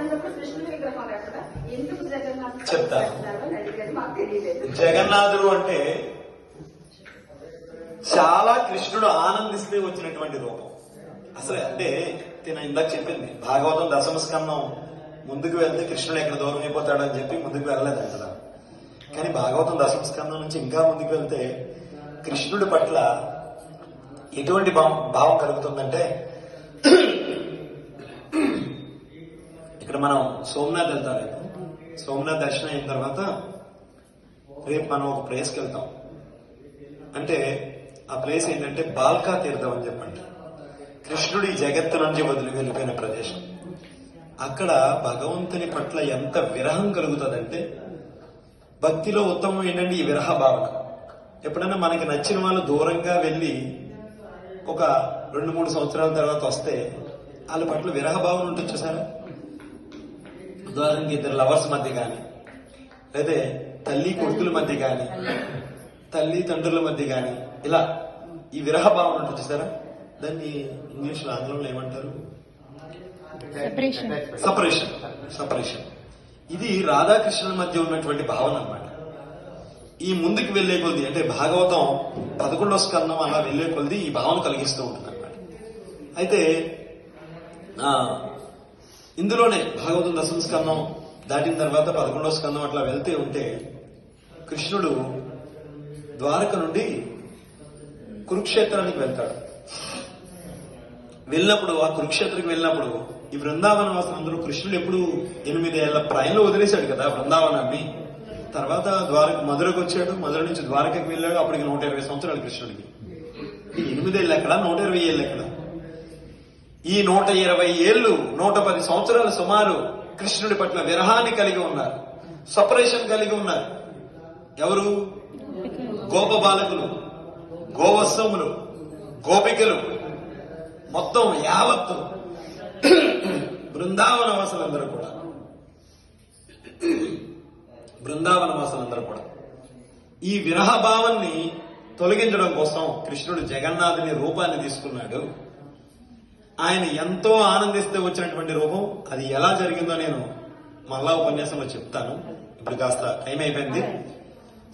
అటువంటిప్పుడు కృష్ణుడి విగ్రహం ఎక్కడ ఎందుకు జగన్నాథ్ చెప్తా. మాకు తెలియలేదు. జగన్నాథుడు అంటే చాలా కృష్ణుడు ఆనందిస్తే వచ్చినటువంటి రూపం. అసలు అంటే తిన ఇందాక చెప్పింది భాగవతం దశమ స్కందం ముందుకు వెళ్తే కృష్ణుడు ఎక్కడ దూరం అయిపోతాడు అని చెప్పి ముందుకు వెళ్ళలేదు అసలు కానీ భాగవతం దశమ స్కందం నుంచి ఇంకా ముందుకు వెళ్తే కృష్ణుడి పట్ల ఎటువంటి భావం భావం కలుగుతుందంటే మనం సోమనాథ్ వెళ్తాం రేపు సోమనాథ్ దర్శనం అయిన తర్వాత రేపు మనం ఒక ప్లేస్కి వెళ్తాం. అంటే ఆ ప్లేస్ ఏంటంటే బాల్కా తీర్థం అని చెప్పండి. కృష్ణుడి జగత్తు నుంచి వదిలి వెళ్ళిపోయిన ప్రదేశం. అక్కడ భగవంతుని పట్ల ఎంత విరహం కలుగుతుందంటే భక్తిలో ఉత్తమం ఏంటంటే ఈ విరహ భావన. ఎప్పుడైనా మనకి నచ్చిన వాళ్ళు దూరంగా వెళ్ళి ఒక రెండు మూడు సంవత్సరాల తర్వాత వస్తే వాళ్ళ పట్ల విరహ భావన ఉంటుంది చూసారా? ఉదాహరణకి ఇద్దరు లవర్స్ మధ్య కానీ లేదా తల్లి కొడుకుల మధ్య కానీ తల్లి తండ్రుల మధ్య కానీ ఇలా ఈ విరహ భావన ఉంటుంది చూసారా? దాన్ని ఇంగ్లీష్లో ఆంగ్లంలో ఏమంటారు? సెపరేషన్ సపరేషన్ ఇది రాధాకృష్ణుల మధ్య ఉన్నటువంటి భావన అన్నమాట. ఈ ముందుకు వెళ్ళే కొద్ది అంటే భాగవతం పదకొండవ స్కందం అలా వెళ్ళే కొద్ది ఈ భావన కలిగిస్తూ ఉంటుంది అనమాట అయితే ఇందులోనే భాగవతం దశమ స్కందం దాటిన తర్వాత పదకొండవ స్కందం అట్లా వెళ్తే ఉంటే కృష్ణుడు ద్వారక నుండి కురుక్షేత్రానికి వెళ్తాడు. వెళ్ళినప్పుడు ఆ కురుక్షేత్రకి వెళ్ళినప్పుడు ఈ బృందావన అందరూ కృష్ణుడు ఎప్పుడు ఎనిమిదేళ్ళ ప్రాయంలో వదిలేశాడు కదా బృందావనాన్ని. తర్వాత ద్వారక మధురకు వచ్చాడు. మధుర నుంచి ద్వారకకి వెళ్ళాడు. అప్పటికి నూట ఇరవై సంవత్సరాలు కృష్ణుడికి. ఈ ఎనిమిదేళ్ళు ఎక్కడ? నూట ఇరవై ఏళ్ళు ఎక్కడ? ఈ నూట ఇరవై ఏళ్ళు నూట పది సంవత్సరాలు సుమారు కృష్ణుడి పట్ల విరహాన్ని కలిగి ఉన్నారు. సపరేషన్ కలిగి ఉన్నారు. ఎవరు? గోప బాలకులు గోవత్సములు గోపికలు. మొత్తం యావత్తు బృందావన వాసులందరూ కూడా. బృందావన వాసులందరూ కూడా. ఈ విరహ భావాన్ని తొలగించడం కోసం కృష్ణుడు జగన్నాథుని రూపాన్ని తీసుకున్నాడు. ఆయన ఎంతో ఆనందిస్తే వచ్చినటువంటి రూపం అది ఎలా జరిగిందో నేను మళ్ళా ఉపన్యాసంలో చెప్తాను. ఇప్పుడు కాస్త టైం అయిపోయింది.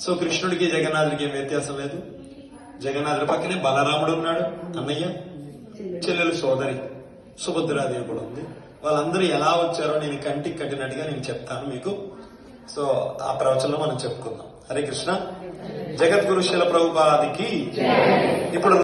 సో కృష్ణుడికి జగన్నాథుడికి ఏం వ్యత్యాసం లేదు. జగన్నాథుడి పక్కనే బలరాముడు ఉన్నాడు అన్నయ్య చెల్లెలు సోదరి సుభద్రాదేవి కూడా ఉంది. వాళ్ళందరూ ఎలా వచ్చారో నేను కంటికి కట్టినట్టుగా నేను చెప్తాను మీకు. సో ఆ ప్రవచనంలో మనం చెప్పుకుందాం. హరే కృష్ణ. జగద్గురు శిల ప్రభుపాదికి ఇప్పుడు